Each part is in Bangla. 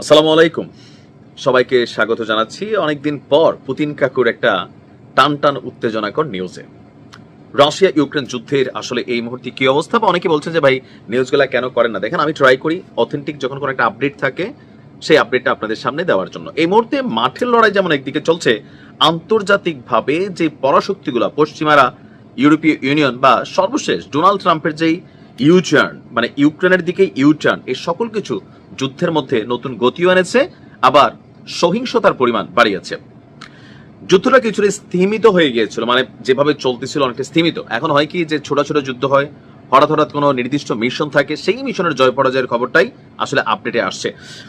আসসালামু আলাইকুম। সবাইকে স্বাগত জানাচ্ছি। অনেকদিন পর পুতিন কাকুর একটা টান টান উত্তেজনাকর নিউজে রাশিয়া ইউক্রেন যুদ্ধের আসলে এই মুহূর্তে কি অবস্থা? বা অনেকে বলছেন যে, ভাই নিউজগুলা কেন করেন না? দেখেন, আমি ট্রাই করি অথেন্টিক যখন কোনো একটা আপডেট থাকে, সেই আপডেটটা আপনাদের সামনে দেওয়ার জন্য। এই মুহূর্তে মাঠের লড়াই যেমন একদিকে চলছে, আন্তর্জাতিকভাবে যে পরাশক্তিগুলা পশ্চিমারা, ইউরোপীয় ইউনিয়ন বা সর্বশেষ ডোনাল্ড ট্রাম্পের যেই ইউটার্ন মানে ইউক্রেনের দিকে ইউটার্ন এই সকল কিছু যুদ্ধের মধ্যে নতুন গতিও এনেছে, আবার সহিংসতার পরিমাণ বাড়িয়েছে। যুদ্ধটা কিছুটা স্থিমিত হয়ে গিয়েছিল মানে যেভাবে চলতেছিল অনেকটা স্থিমিত। এখন হয় কি যে ছোট ছোট যুদ্ধ হয়, হঠাৎ হঠাৎ কোনো নির্দিষ্ট মিশন থাকে, সেই মিশনের জয় পরাজয়ের খবরটাই আসলে আপডেটে আসছে।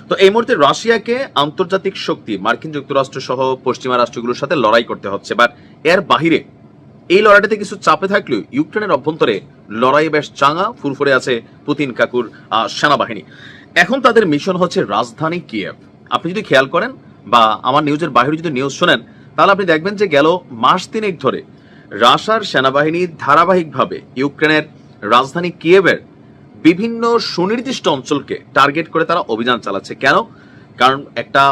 তো এই মুহূর্তে রাশিয়াকে আন্তর্জাতিক শক্তি, মার্কিন যুক্তরাষ্ট্র সহ পশ্চিমা রাষ্ট্রগুলোর সাথে লড়াই করতে হচ্ছে বাট এর বাহিরে এই লড়াইটাতে কিছু চাপে থাকলেও ইউক্রেনের অভ্যন্তরে লড়াই বেশ চাঙা ফুরফুরে আছে পুতিন, কাকুর সেনাবাহিনী। এখন তাদের মিশন হচ্ছে রাজধানী কিয়েভ। আপনি যদি খেয়াল করেন বা আমার নিউজের বাইরে যদি নিউজ শোনেন, তাহলে আপনি দেখবেন যে গেল মাস তিনেক ধরে রাশার সেনাবাহিনী ধারাবাহিকভাবে ইউক্রেনের রাজধানী কিয়েভের বিভিন্ন সুনির্দিষ্ট অঞ্চলকে টার্গেট করে তারা অভিযান চালাচ্ছে। কেন? কারণ একটা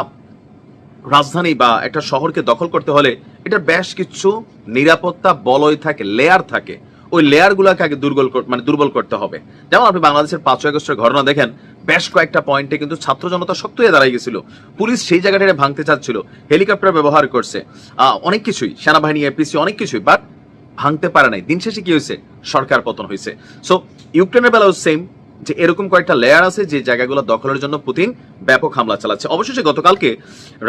রাজধানী বা একটা শহরকে দখল করতে হলে এটা বেশ কিছু নিরাপত্তা বলয় থাকে লেয়ার থাকে। ওই লেয়ারগুলোকে আগে দুর্বল মানে দুর্বল করতে হবে। যেমন আপনি বাংলাদেশের পাঁচই আগস্টের ঘটনা দেখেন, বেশ কয়েকটা পয়েন্টে কিন্তু ছাত্র জনতা শক্ত হয়ে দাঁড়াই গেছিল। পুলিশ সেই জায়গাটা ভাঙতে চাচ্ছিল, হেলিকপ্টার ব্যবহার করছে। অনেক কিছুই, সেনাবাহিনী এপিসি অনেক কিছুই বাট ভাঙতে পারে নাই। দিন শেষে কি হয়েছে? সরকার পতন হয়েছে। সো ইউক্রেনের বেলাও সেম যে এরকম কয়েকটা লেয়ার আছে যে জায়গাগুলো দখলের জন্য পুতিন ব্যাপক হামলা চালাচ্ছে। অবশেষে গতকালকে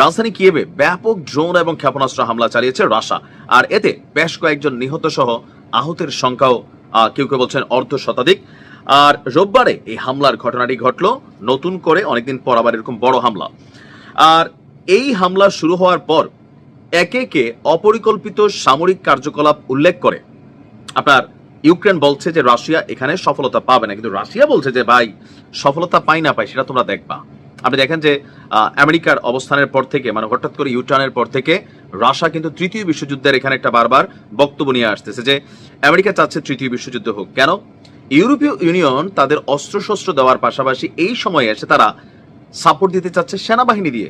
রাজধানী কিয়েভে ব্যাপক ড্রোন এবং ক্ষেপণাস্ত্র হামলা চালিয়েছে রাশা। আর এতে বেশ কয়েকজন নিহত সহ আহতের সংখ্যাও কেউ কেউ বলছেন অর্ধ শতাধিক আর রোববারে এই হামলার ঘটনাটি ঘটলো নতুন করে অনেকদিন পর আবার এরকম বড় হামলা। আর এই হামলা শুরু হওয়ার পর একে একে অপরিকল্পিত সামরিক কার্যকলাপ উল্লেখ করে। আপনার ইউক্রেন বলছে যে রাশিয়া এখানে সফলতা পাবে না। কিন্তু রাশিয়া বলছে যে, ভাই, সফলতা পাই না পাই, সেটা তোমরা দেখবা। আপনি দেখেন যে আমেরিকার অবস্থানের পর থেকে মানে হঠাৎ করে ইউটার্নের পর থেকে, রাশিয়া কিন্তু তৃতীয় বিশ্বযুদ্ধের এখানে একটা বারবার বক্তব্য নিয়ে আসতেছে যে, আমেরিকা চাচ্ছে তৃতীয় বিশ্বযুদ্ধ হোক। কেন? ইউরোপীয় ইউনিয়ন তাদের অস্ত্রশস্ত্র দেওয়ার পাশাপাশি এই সময়ে এসে তারা সাপোর্ট দিতে চাচ্ছে সেনাবাহিনী দিয়ে।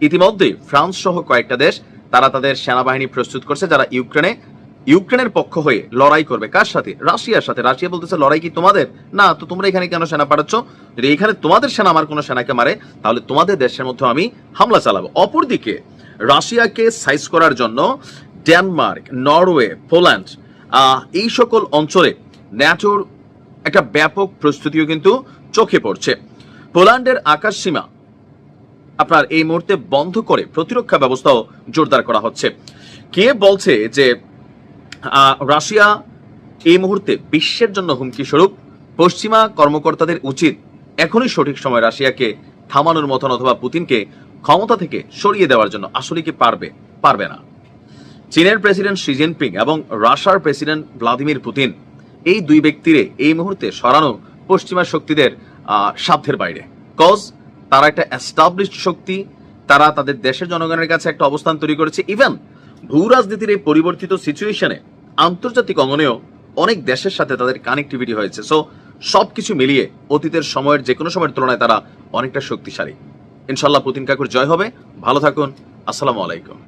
ইতিমধ্যে ফ্রান্স সহ কয়েকটা দেশ, তারা তাদের সেনাবাহিনী প্রস্তুত করছে, যারা ইউক্রেনে ইউক্রেনের পক্ষ হয়ে লড়াই করবে। কার সাথে? রাশিয়ার সাথে। রাশিয়া বলতেছে, লড়াই কি তোমাদের? না, তো তোমরা এখানে কেন সেনা পাঠাচ্ছ? যদি এখানে তোমাদের সেনা আমার কোনো সেনাকে মারে, তাহলে তোমাদের দেশের মধ্যে আমি হামলা চালাবো। অপরদিকে, রাশিয়াকে সাইজ করার জন্য ডেনমার্ক, নরওয়ে, পোল্যান্ড এই সকল অঞ্চলে ন্যাটোর একটা ব্যাপক প্রস্তুতিও কিন্তু চোখে পড়ছে। পোল্যান্ডের আকাশ সীমা আপনার এই মুহূর্তে বন্ধ করে প্রতিরক্ষা ব্যবস্থাও জোরদার করা হচ্ছে। কে বলছে যে রাশিয়া এই মুহূর্তে বিশ্বের জন্য হুমকি স্বরূপ। পশ্চিমা কর্মকর্তাদের উচিত এখনই সঠিক সময় রাশিয়াকে থামানোর মতন অথবা পুতিনকে ক্ষমতা থেকে সরিয়ে দেওয়ার জন্য। আসলে কি পারবে? পারবে না। চীনের প্রেসিডেন্ট শি জিনপিং এবং রাশিয়ার প্রেসিডেন্ট ভ্লাদিমির পুতিন এই দুই ব্যক্তিরে এই মুহূর্তে সরানো পশ্চিমা শক্তিদের সাধ্যের বাইরে। কজ, তারা একটা এস্টাবলিশড শক্তি, তারা তাদের দেশের জনগণের কাছে একটা অবস্থান তৈরি করেছে। ইভেন ভূ রাজনীতির এই পরিবর্তিত সিচুয়েশনে আন্তর্জাতিক অঙ্গনেও অনেক দেশের সাথে তাদের কানেক্টিভিটি হয়েছে। সো সব কিছু মিলিয়ে অতীতের সময়ের যে কোনো সময়ের তুলনায় তারা অনেকটা শক্তিশালী। ইনশাল্লাহ পুতিন কাকুর জয় হবে। ভালো থাকুন। আসসালামু আলাইকুম।